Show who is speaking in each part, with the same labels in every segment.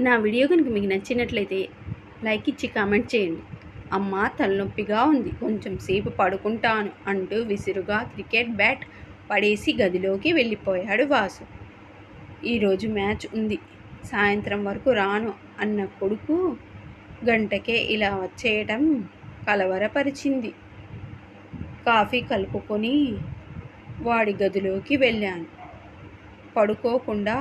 Speaker 1: నా వీడియో కనుక మీకు నచ్చినట్లయితే లైక్ ఇచ్చి కామెంట్ చేయండి. అమ్మ తలనొప్పిగా ఉంది. కొంచెం సేపు పడుకుంటాను అంటూ విసురుగా క్రికెట్ బ్యాట్ పడేసి గదిలోకి వెళ్ళిపోయాడు వాసు. ఈరోజు మ్యాచ్ ఉంది. సాయంత్రం వరకు రాను అన్న కొడుకు గంటకే ఇలా వచ్చేయటం కలవరపరిచింది. కాఫీ కలుపుకొని వాడి గదిలోకి వెళ్ళాను. పడుకోకుండా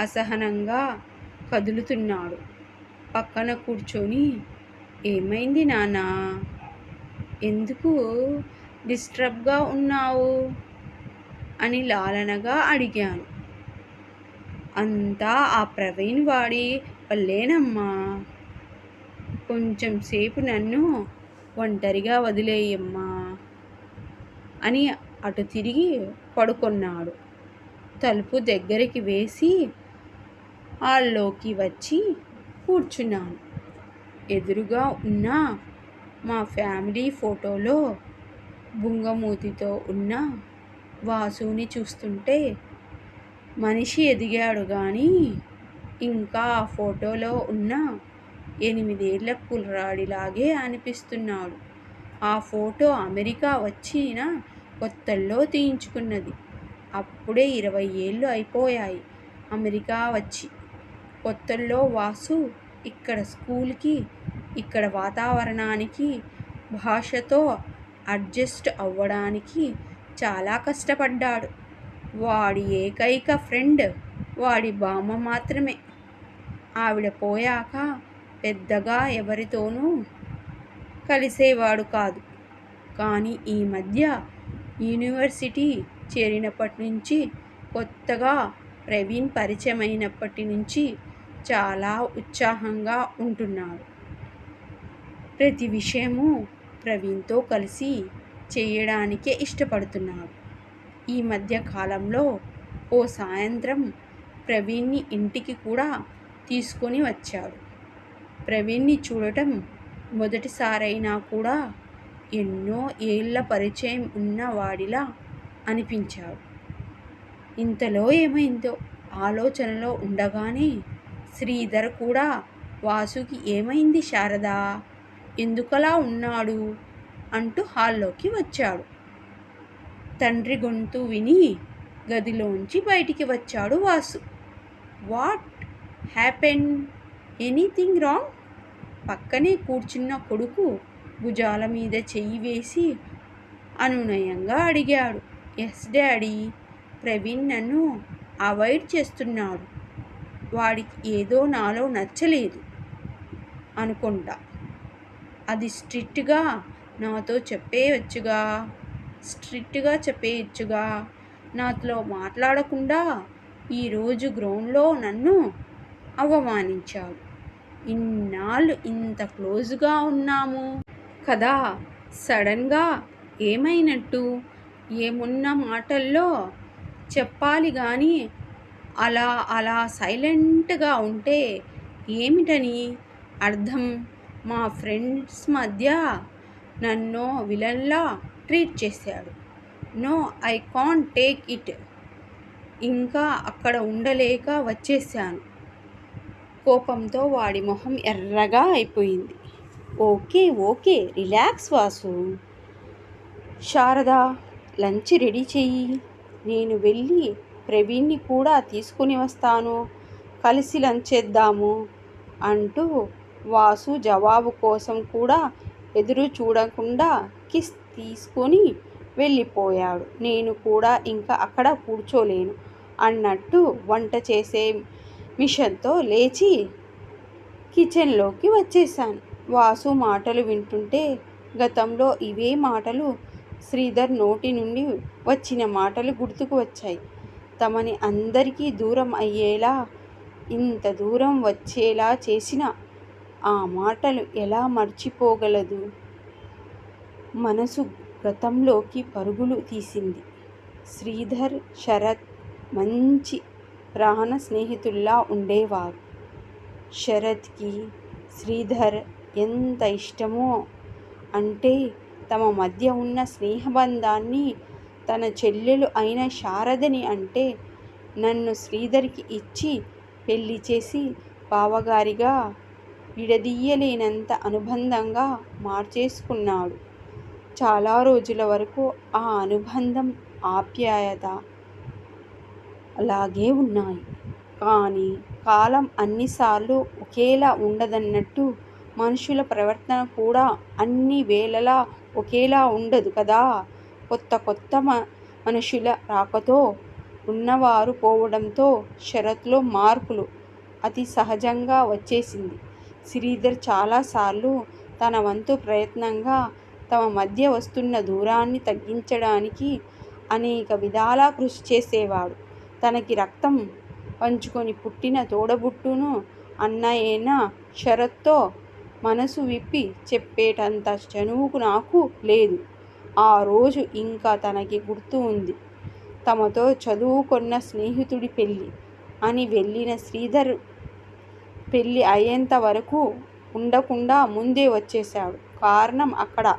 Speaker 1: అసహనంగా కదులుతున్నాడు. పక్కన కూర్చొని ఏమైంది నానా ఎందుకు డిస్టర్బ్గా ఉన్నావు? అని లాలనగా అడిగాను. అంతా ఆ ప్రవీణ్ వాడి వల్లేనమ్మా. కొంచెం సేపు నన్ను ఒంటరిగా వదిలేయమ్మా అని అటు తిరిగి పడుకున్నాడు. తలుపు దగ్గరికి వేసి హాల్లోకి వచ్చి కూర్చున్నాను. ఎదురుగా ఉన్న మా ఫ్యామిలీ ఫోటోలో బుంగమూతితో ఉన్న వాసుని చూస్తుంటే మనిషి ఎదిగాడు కానీ ఇంకా ఆ ఫోటోలో ఉన్న ఎనిమిదేళ్ళ కుర్రాడిలాగే అనిపిస్తున్నాడు. ఆ ఫోటో అమెరికా వచ్చిన కొత్తల్లో తీయించుకున్నది. అప్పుడే ఇరవై ఏళ్ళు అయిపోయాయి. అమెరికా వచ్చి కొత్తల్లో వాసు ఇక్కడ స్కూల్కి ఇక్కడ వాతావరణానికి భాషతో అడ్జస్ట్ అవ్వడానికి చాలా కష్టపడ్డాడు. వాడి ఏకైక ఫ్రెండ్ వాడి బామ్మ మాత్రమే. ఆవిడ పోయాక పెద్దగా ఎవరితోనూ కలిసేవాడు కాదు. కానీ ఈ మధ్య యూనివర్సిటీ చేరినప్పటి నుంచి కొత్తగా ప్రవీణ్ పరిచయమైనప్పటి నుంచి చాలా ఉత్సాహంగా ఉంటున్నాడు. ప్రతి విషయము ప్రవీణ్తో కలిసి చేయడానికే ఇష్టపడుతున్నాడు. ఈ మధ్య కాలంలో ఓ సాయంత్రం ప్రవీణ్ని ఇంటికి కూడా తీసుకొని వచ్చాడు. ప్రవీణ్ని చూడటం మొదటిసారైనా కూడా ఎన్నో ఏళ్ళ పరిచయం ఉన్న వాడిలా అనిపించాడు. ఇంతలో ఏమైందో ఆలోచనలో ఉండగానే శ్రీధర్ కూడా వాసుకి ఏమైంది శారదా? ఎందుకలా ఉన్నాడు? అంటూ హాల్లోకి వచ్చాడు. తండ్రి గొంతు విని గదిలోంచి బయటికి వచ్చాడు Vasu. What happen? Anything wrong? పక్కనే కూర్చున్న కొడుకు భుజాల మీద చెయ్యి వేసి అనునయంగా అడిగాడు. ఎస్ డాడీ ప్రవీణ్ నన్ను అవాయిడ్ చేస్తున్నాడు. వాడికి ఏదో నాలో నచ్చలేదు అనుకుంటా. అది స్ట్రిక్ట్గా నాతో చెప్పేయచ్చుగా. స్ట్రిక్ట్గా చెప్పేయచ్చుగా. నాతో మాట్లాడకుండా ఈరోజు గ్రౌండ్లో నన్ను అవమానించాడు ఇన్నాళ్ళు ఇంత క్లోజ్గా ఉన్నాము కదా! సడన్గా ఏమైనట్టు? ఏమున్న మాటల్లో చెప్పాలి కానీ అలా అలా సైలెంట్గా ఉంటే ఏమిటని అర్థం? మా ఫ్రెండ్స్ మధ్య నన్ను విలన్లా ట్రీట్ చేశాడు. No I can't take it. ఇంకా అక్కడ ఉండలేక వచ్చేసాను కోపంతో వాడి మొహం ఎర్రగా అయిపోయింది. Okay okay relax Vasu. Sharada lunch ready చెయ్యి. నేను వెళ్ళి ప్రవీణ్ని కూడా తీసుకుని వస్తాను. కలిసి లంచ్ చేద్దాము అంటూ వాసు జవాబు కోసం కూడా ఎదురు చూడకుండా కిస్ తీసుకొని వెళ్ళిపోయాడు. నేను కూడా ఇంకా అక్కడ కూర్చోలేను అన్నట్టు వంట చేసే మిషన్తో లేచి కిచెన్లోకి వచ్చేసాను వాసు మాటలు వింటుంటే గతంలో ఇవే మాటలు శ్రీధర్ నోటి నుండి వచ్చిన మాటలు గుర్తుకు వచ్చాయి. తమని అందరికీ దూరం అయ్యేలా ఇంత దూరం వచ్చేలా చేసిన ఆ మాటలు ఎలా మర్చిపోగలదు? మనసు గతంలోకి పరుగులు తీసింది. శ్రీధర్ శరత్ మంచి ప్రాణ స్నేహితుల్లా ఉండేవారు. శరత్కి శ్రీధర్ ఎంత ఇష్టమో అంటే తమ మధ్య ఉన్న స్నేహబంధాన్ని తన చెల్లెలు అయిన శారదని అంటే నన్ను శ్రీధర్కి ఇచ్చి పెళ్ళి చేసి బావగారిగా విడదీయలేనంత అనుబంధంగా మార్చేసుకున్నాడు. చాలా రోజుల వరకు ఆ అనుబంధం ఆప్యాయత అలాగే ఉన్నాయి. కానీ కాలం అన్నిసార్లు ఒకేలా ఉండదన్నట్టు మనుషుల ప్రవర్తన కూడా అన్ని వేళలా ఒకేలా ఉండదు కదా. కొత్త కొత్త మనుషుల రాకతో ఉన్నవారు పోవడంతో షరత్లో మార్పులు అతి సహజంగా వచ్చేసింది. శ్రీధర్ చాలాసార్లు తన వంతు ప్రయత్నంగా తమ మధ్య వస్తున్న దూరాన్ని తగ్గించడానికి అనేక విధాలా కృషి చేసేవాడు. తనకి రక్తం పంచుకొని పుట్టిన తోడబుట్టును అన్నయ్యన షరత్తో మనసు విప్పి చెప్పేటంత చనువుకు నాకు లేదు. ఆ రోజు ఇంకా తనకి గుర్తు ఉంది. తమతో చదువుకున్న స్నేహితుడి పెళ్ళి అని వెళ్ళిన శ్రీధర్ పెళ్ళి అయ్యేంత వరకు ఉండకుండా ముందే వచ్చేశాడు. కారణం అక్కడ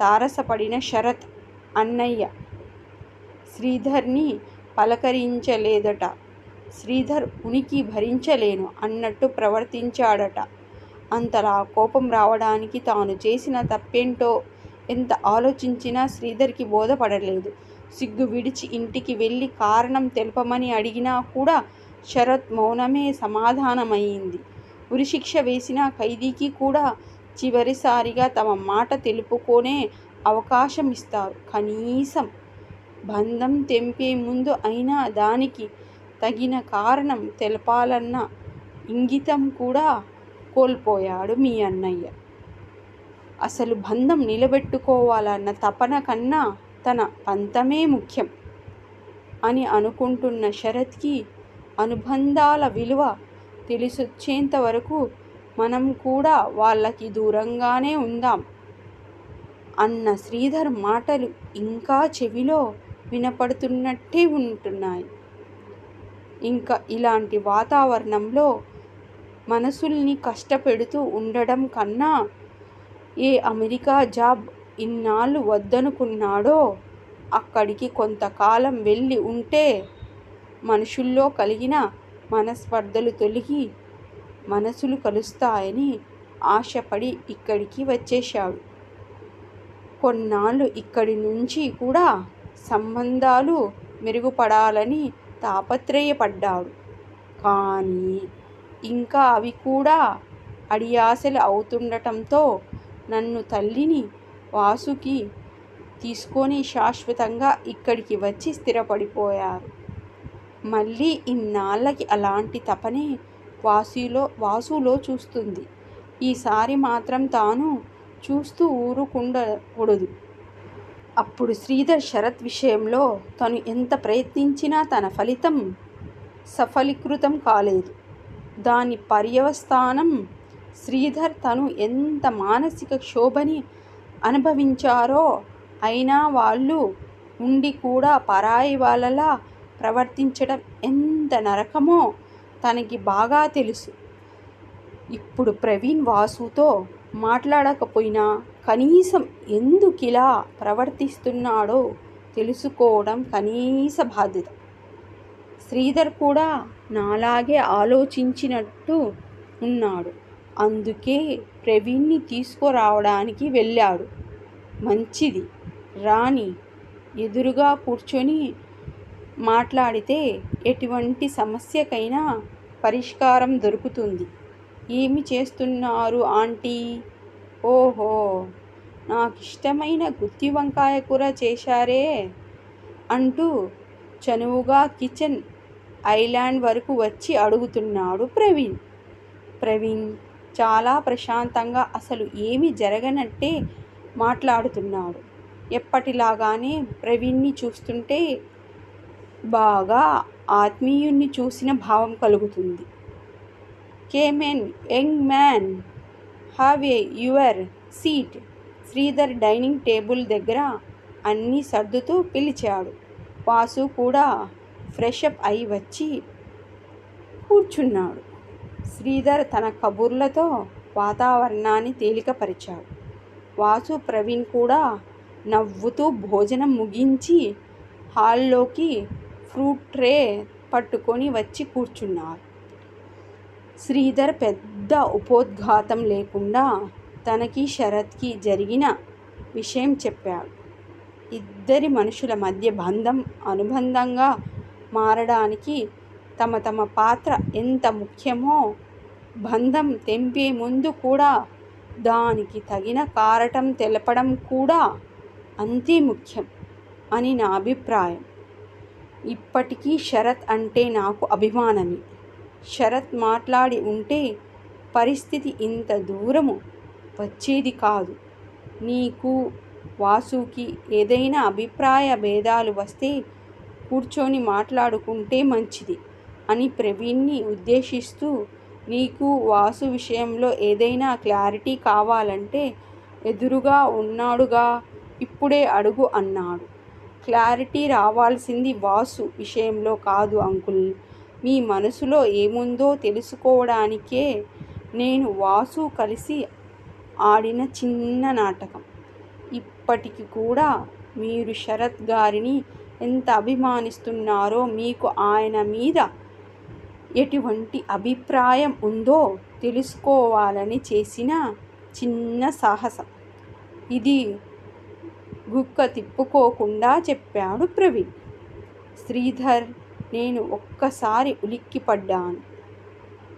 Speaker 1: తారసపడిన శరత్ అన్నయ్య. శ్రీధర్ని పలకరించలేదట. శ్రీధర్ ఉనికి భరించలేను అన్నట్టు ప్రవర్తించాడట. అంతలా కోపం రావడానికి తాను చేసిన తప్పేంటో ఎంత ఆలోచించినా శ్రీధర్కి బోధపడలేదు. సిగ్గు విడిచి ఇంటికి వెళ్ళి కారణం తెలపమని అడిగినా కూడా శరత్ మౌనమే సమాధానమయ్యింది. ఉరిశిక్ష వేసిన ఖైదీకి కూడా చివరిసారిగా తమ మాట తెలుపుకోనే అవకాశం ఇస్తారు కనీసం బంధం తెంపే ముందు అయినా దానికి తగిన కారణం తెలపాలన్న ఇంగితం కూడా కోల్పోయాడు మీ అన్నయ్య. అసలు బంధం నిలబెట్టుకోవాలన్న తపన కన్నా తన పంతమే ముఖ్యం అని అనుకుంటున్న శరత్కి అనుబంధాల విలువ తెలిసొచ్చేంత వరకు మనం కూడా వాళ్ళకి దూరంగానే ఉందాం అన్న శ్రీధర్ మాటలు ఇంకా చెవిలో వినపడుతున్నట్టే ఉంటున్నాయి. ఇంకా ఇలాంటి వాతావరణంలో మనసుల్ని కష్టపెడుతూ ఉండడం కన్నా ఏ అమెరికా జాబ్ ఇన్నాళ్ళు వద్దనుకున్నాడో అక్కడికి కొంతకాలం వెళ్ళి ఉంటే మనుషుల్లో కలిగిన మనస్పర్ధలు తొలగి మనసులు కలుస్తాయని ఆశపడి ఇక్కడికి వచ్చేశాడు. కొన్నాళ్ళు ఇక్కడి నుంచి కూడా సంబంధాలు మెరుగుపడాలని తాపత్రయపడ్డాడు. కానీ ఇంకా అవి కూడా అడియాసలు అవుతుండటంతో నన్ను తల్లిని వాసుకి తీసుకొని శాశ్వతంగా ఇక్కడికి వచ్చి స్థిరపడిపోయారు. మళ్ళీ ఇన్నాళ్ళకి అలాంటి తపనే వాసులో వాసులో చూస్తుంది. ఈసారి మాత్రం తాను చూస్తూ ఊరుకుండకూడదు. అప్పుడు శ్రీధర్ శరత్ విషయంలో తను ఎంత ప్రయత్నించినా తన ఫలితం సఫలీకృతం కాలేదు. దాని పర్యవస్థానం శ్రీధర్ తను ఎంత మానసిక క్షోభని అనుభవించారో అయినా వాళ్ళు ఉండి కూడా పరాయి వాళ్ళలా ప్రవర్తించడం ఎంత నరకమో తనకి బాగా తెలుసు. ఇప్పుడు ప్రవీణ్ వాసుతో మాట్లాడకపోయినా కనీసం ఎందుకిలా ప్రవర్తిస్తున్నాడో తెలుసుకోవడం కనీస బాధ్యత. శ్రీధర్ కూడా నాలాగే ఆలోచించినట్టు ఉన్నాడు. అందుకే ప్రవీణ్ని తీసుకురావడానికి వెళ్ళాడు. మంచిది. రాణి ఎదురుగా కూర్చొని మాట్లాడితే ఎటువంటి సమస్యకైనా పరిష్కారం దొరుకుతుంది. ఏమి చేస్తున్నారు ఆంటీ? ఓహో నాకు ఇష్టమైన గుత్తి వంకాయ కూర చేశారే అంటూ చనువుగా కిచెన్ ఐలాండ్ వరకు వచ్చి అడుగుతున్నాడు ప్రవీణ్. ప్రవీణ్ చాలా ప్రశాంతంగా అసలు ఏమి జరగనట్టే మాట్లాడుతున్నాడు. ఎప్పటిలాగానే ప్రవీణ్ని చూస్తుంటే బాగా ఆత్మీయుణ్ణి చూసిన భావం కలుగుతుంది. Come in young man have a your seat. Sridhar dining table దగ్గర అన్నీ సర్దుతూ పిలిచాడు. వాసు కూడా ఫ్రెషప్ అయి వచ్చి కూర్చున్నాడు. శ్రీధర్ తన కబుర్లతో వాతావరణాన్ని తేలికపరిచాడు వాసు ప్రవీణ్ కూడా నవ్వుతూ భోజనం ముగించి హాల్లోకి ఫ్రూట్ ట్రే పట్టుకొని వచ్చి కూర్చున్నారు శ్రీధర్ పెద్ద ఉపోద్ఘాతం లేకుండా తనకి శరత్కి జరిగిన విషయం చెప్పాడు. ఇద్దరి మనుషుల మధ్య బంధం అనుబంధంగా మారడానికి తమ తమ పాత్ర ఎంత ముఖ్యమో, బంధం తెంపే ముందు కూడా దానికి తగిన కారటం తెలపడం కూడా అంతే ముఖ్యం అని నా అభిప్రాయం. ఇప్పటికీ శరత్ అంటే నాకు అభిమానమే. శరత్ మాట్లాడి ఉంటే పరిస్థితి ఇంత దూరము వచ్చేది కాదు. నీకు, వాసుకి ఏదైనా అభిప్రాయ భేదాలు వస్తే కూర్చొని మాట్లాడుకుంటే మంచిది అని ప్రవీణ్ని ఉద్దేశిస్తూ నీకు వాసు విషయంలో ఏదైనా క్లారిటీ కావాలంటే ఎదురుగా ఉన్నాడుగా ఇప్పుడే అడుగు అన్నాడు. క్లారిటీ రావాల్సింది వాసు విషయంలో కాదు అంకుల్. మీ మనసులో ఏముందో తెలుసుకోవడానికే నేను వాసు కలిసి ఆడిన చిన్న నాటకం. ఇప్పటికి కూడా మీరు శరత్ గారిని ఎంత అభిమానిస్తున్నారో మీకు ఆయన మీద ఎటువంటి అభిప్రాయం ఉందో తెలుసుకోవాలని చేసిన చిన్న సాహసం. ఇది గుక్క తిప్పుకోకుండా చెప్పాడు ప్రవీణ్. శ్రీధర్, నేను ఒక్కసారి ఉలిక్కిపడ్డాను.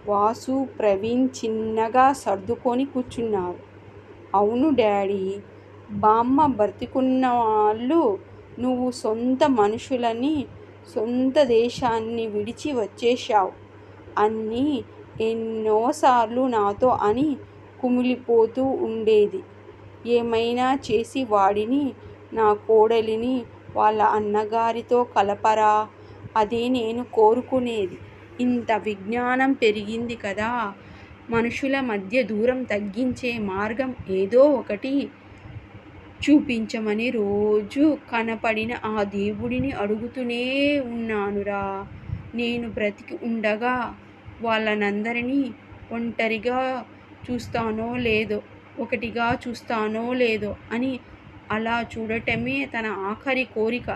Speaker 1: వాసు, ప్రవీణ్ చిన్నగా సర్దుకొని కూర్చున్నారు. అవును డాడీ! బామ్మ బ్రతికున్నవాళ్ళు నువ్వు సొంత మనుషులని, సొంత దేశాన్ని విడిచి వచ్చేశావు అని ఎన్నోసార్లు నాతో అని కుమిలిపోతూ ఉండేది. ఏమైనా చేసి వాడిని, నా కోడలిని వాళ్ళ అన్నగారితో కలపరా అదే నేను కోరుకునేది. ఇంత విజ్ఞానం పెరిగింది కదా, మనుషుల మధ్య దూరం తగ్గించే మార్గం ఏదో ఒకటి చూపించమని రోజు కనపడిన ఆ దేవుడిని అడుగుతూనే ఉన్నానురా. నేను బ్రతికి ఉండగా వాళ్ళనందరినీ ఒంటరిగా చూస్తానో లేదో, ఒకటిగా చూస్తానో లేదో అని అలా చూడటమే తన ఆఖరి కోరిక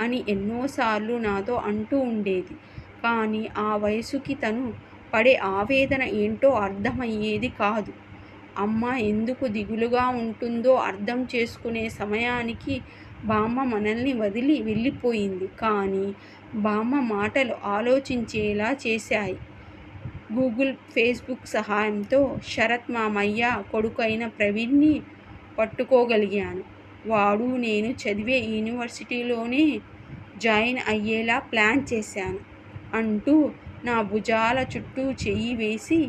Speaker 1: అని ఎన్నోసార్లు నాతో అంటూ ఉండేది. కానీ ఆ వయసుకి తను పడే ఆవేదన ఏంటో అర్థమయ్యేది కాదు. అమ్మ ఎందుకు దిగులుగా ఉంటుందో అర్థం చేసుకునే సమయానికి బామ్మ మనల్ని వదిలి వెళ్ళిపోయింది. కానీ బామ్మ మాటలు ఆలోచించేలా చేశాయి. గూగుల్, ఫేస్బుక్ సహాయంతో శరత్ మామయ్య కొడుకైన ప్రవీణ్ని పట్టుకోగలిగాను. వాడు నేను చదివే యూనివర్సిటీలోనే జాయిన్ అయ్యేలా ప్లాన్ చేశాను అంటూ నా భుజాల చుట్టూ చెయ్యి వేసి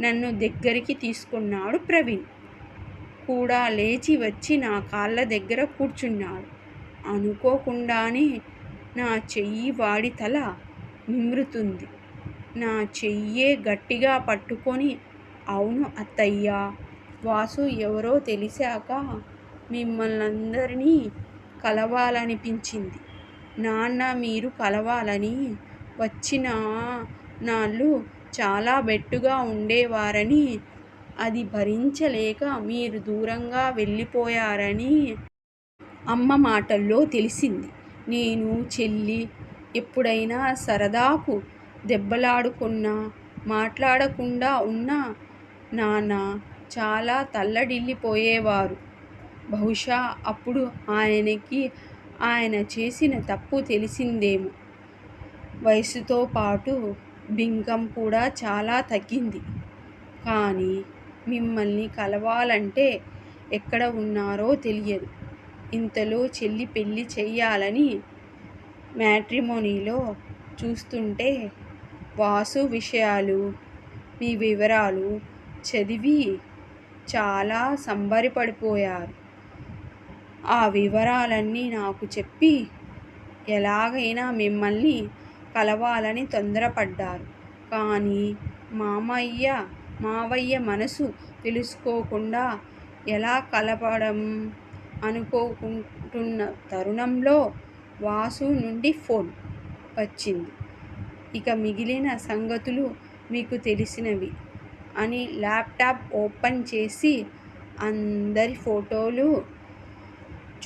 Speaker 1: నన్ను దగ్గరికి తీసుకున్నాడు ప్రవీణ్. కూడా లేచి వచ్చి నా కాళ్ళ దగ్గర కూర్చున్నాడు. అనుకోకుండానే నా చెయ్యి వాడి తల నిమ్రుతుంది నా చెయ్యే గట్టిగా పట్టుకొని అవును అత్తయ్యా! వాసు ఎవరో తెలిసాక మిమ్మల్నందరినీ కలవాలనిపించింది. నాన్న మీరు కలవాలని వచ్చిన నాళ్ళు చాలా బెట్టుగా ఉండేవారని, అది భరించలేక మీరు దూరంగా వెళ్ళిపోయారని అమ్మ మాటల్లో తెలిసింది. నేను, చెల్లి ఎప్పుడైనా సరదాకు దెబ్బలాడుకున్నా, మాట్లాడకుండా ఉన్నా నాన్న చాలా తల్లడిల్లిపోయేవారు. బహుశా అప్పుడు ఆయనకి ఆయన చేసిన తప్పు తెలిసిందేమో. వయసుతో పాటు బింకం కూడా చాలా తగ్గింది. కానీ మిమ్మల్ని కలవాలంటే ఎక్కడ ఉన్నారో తెలియదు. ఇంతలో చెల్లి పెళ్ళి చెయ్యాలని మ్యాట్రిమోనీలో చూస్తుంటే వాసు విషయాలు, మీ వివరాలు చదివి చాలా సంబరపడిపోయారు. ఆ వివరాలన్నీ నాకు చెప్పి ఎలాగైనా మిమ్మల్ని కలవాలని తొందరపడ్డారు. కానీ మామయ్య మావయ్య మనసు తెలుసుకోకుండా ఎలా కలపడం అనుకోకుంటున్న తరుణంలో వాసు నుండి ఫోన్ వచ్చింది. ఇక మిగిలిన సంగతులు మీకు తెలిసినవి అని ల్యాప్టాప్ ఓపెన్ చేసి అందరి ఫోటోలు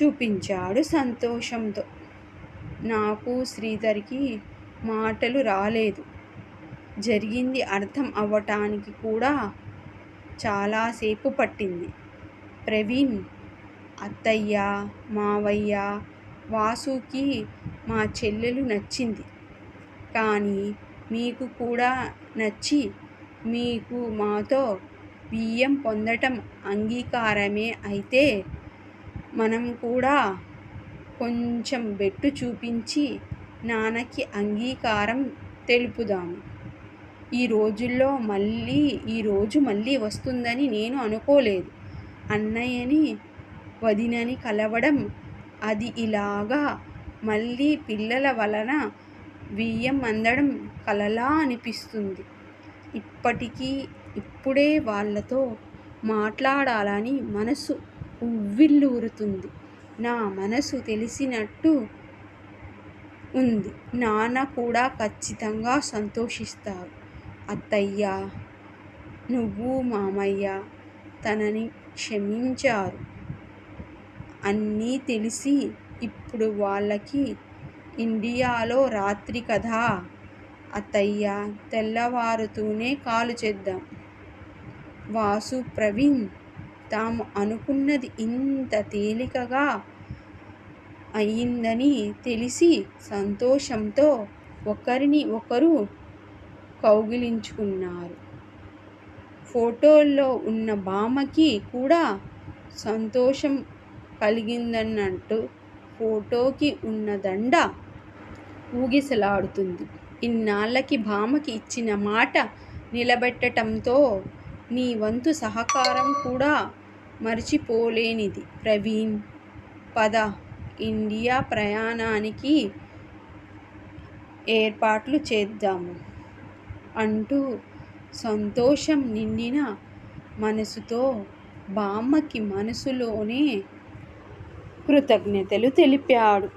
Speaker 1: చూపించాడు సంతోషంతో. నాకు, శ్రీధర్కి మాటలు రాలేదు. జరిగింది అర్థం అవ్వటానికి కూడా చాలాసేపు పట్టింది. ప్రవీణ్ అత్తయ్య, మావయ్య, వాసుకి మా చెల్లెలు నచ్చింది. కానీ మీకు కూడా నచ్చి మీకు మాతో బియ్యం పొందటం అంగీకారమే అయితే మనం కూడా కొంచెం బెట్టు చూపించి నాన్నకి అంగీకారం తెలుపుదాము. ఈ రోజుల్లో మళ్ళీ ఈ రోజు మళ్ళీ వస్తుందని నేను అనుకోలేదు. అన్నయ్యని, వదినని కలవడం అది ఇలాగా మళ్ళీ పిల్లల వలన బియ్యం అందడం కలలా అనిపిస్తుంది. ఇప్పటికీ ఇప్పుడే వాళ్ళతో మాట్లాడాలని మనసు ఉవ్విళ్ళూరుతుంది. నా మనసు తెలిసినట్టు ఉంది. నాన్న కూడా ఖచ్చితంగా సంతోషిస్తారు. అత్తయ్య నువ్వు మామయ్య తనని క్షమించారు. అన్నీ తెలిసి ఇప్పుడు వాళ్ళకి ఇండియాలో రాత్రి కదా అత్తయ్యా! తెల్లవారుతూనే కాలు చేద్దాం. వాసు, ప్రవీణ్ తాము అనుకున్నది ఇంత తేలికగా అయిందని తెలిసి సంతోషంతో ఒకరిని ఒకరు కౌగిలించుకున్నారు. ఫోటోల్లో ఉన్న బామకి కూడా సంతోషం కలిగిందన్నట్టు ఫోటోకి ఉన్న దండ ఊగిసలాడుతుంది. ఇన్నాళ్ళకి భామకి ఇచ్చిన మాట నిలబెట్టటంతో నీ వంతు సహకారం కూడా మరిచిపోలేనిది ప్రవీణ్. పద ఇండియా ప్రయాణానికి ఏర్పాట్లు చేద్దాము అంటూ సంతోషం నిండిన మనసుతో బామ్మకి మనసులోనే కృతజ్ఞతలు తెలిపాడు.